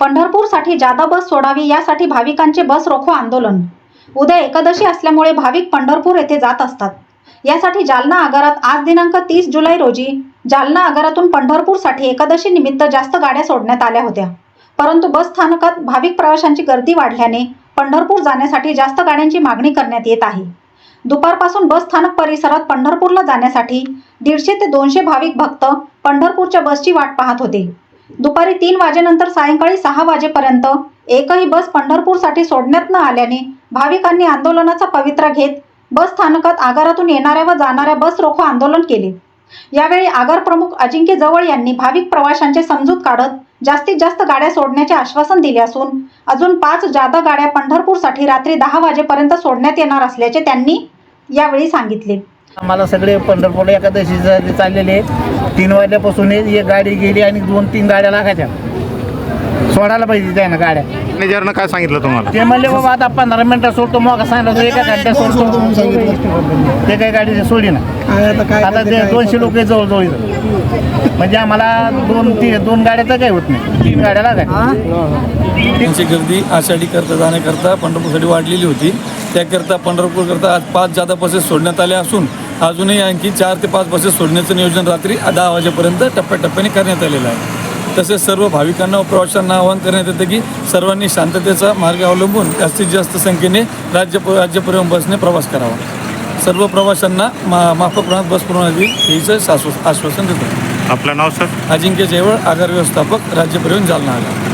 पंढरपूरसाठी जादा बस सोडावी यासाठी भाविकांचे बस रोखो आंदोलन. उद्या एकादशी असल्यामुळे भाविक पंढरपूर येथे जात असतात. यासाठी जालना आगारात आज दिनांक तीस जुलै रोजी जालना आगारातून पंढरपूरसाठी एकादशी निमित्त जास्त गाड्या सोडण्यात आल्या होत्या. परंतु बस स्थानकात भाविक प्रवाशांची गर्दी वाढल्याने पंढरपूर जाण्यासाठी जास्त गाड्यांची मागणी करण्यात येत आहे. दुपारपासून बस स्थानक परिसरात पंढरपूरला जाण्यासाठी दीडशे ते दोनशे भाविक भक्त पंढरपूरच्या बसची वाट पाहत होते. दुपारी तीन वाजेनंतर सायंकाळी सहा वाजेपर्यंत एकही बस पंढरपूरसाठी सोडण्यात न आल्याने भाविकांनी आंदोलनाचा पवित्रा घेत बस स्थानकात आगारातून येणाऱ्या व जाणाऱ्या बस रोखो आंदोलन केले. यावेळी आगार प्रमुख अजिंक्य जवळ यांनी भाविक प्रवाशांचे समजूत काढत जास्तीत जास्त गाड्या सोडण्याचे आश्वासन दिले असून अजून पाच जादा गाड्या पंढरपूरसाठी रात्री दहा वाजेपर्यंत सोडण्यात येणार असल्याचे त्यांनी यावेळी सांगितले. आम्हाला सगळे पंढरपूर एकादशीचे चाललेले तीन वाजल्यापासून एक गाडी गेली आणि दोन तीन गाड्या लागायच्या. सोडायला पाहिजे त्यानं गाड्या. मॅनेजरनं काय सांगितलं तुम्हाला? ते म्हणले बाबा आता पंधरा मिनिटं सोडतो मग सांगितलं एका घंट्यात सोडतो. ते काही गाडी सोडी ना आता ते दोनशे लोक जवळजवळ इथं. म्हणजे आम्हाला दोन तीन दोन गाड्या तर काही होत नाही. तीन गाड्या लागायच्या. त्यांची गर्दी आषाढी करता जाण्याकरता पंढरपूरसाठी वाढलेली होती. त्याकरता पंढरपूरकरता आज पाच जादा बसेस सोडण्यात आल्या असून अजूनही आणखी चार ते पाच बसेस सोडण्याचं नियोजन रात्री दहा वाजेपर्यंत टप्प्याटप्प्याने करण्यात आलेलं आहे. तसेच सर्व भाविकांना व प्रवाशांना आवाहन करण्यात येतं की सर्वांनी शांततेचा मार्ग अवलंबून जास्तीत जास्त संख्येने राज्य राज्य परिवहन बसने प्रवास करावा. सर्व प्रवाशांना मा माफक प्रमाणात बस पुरवण्यात येईल हेच आश्वासन देतो. आपलं नाव सर? अजिंक्य जयवळ आगार व्यवस्थापक राज्य परिवहन जालना आला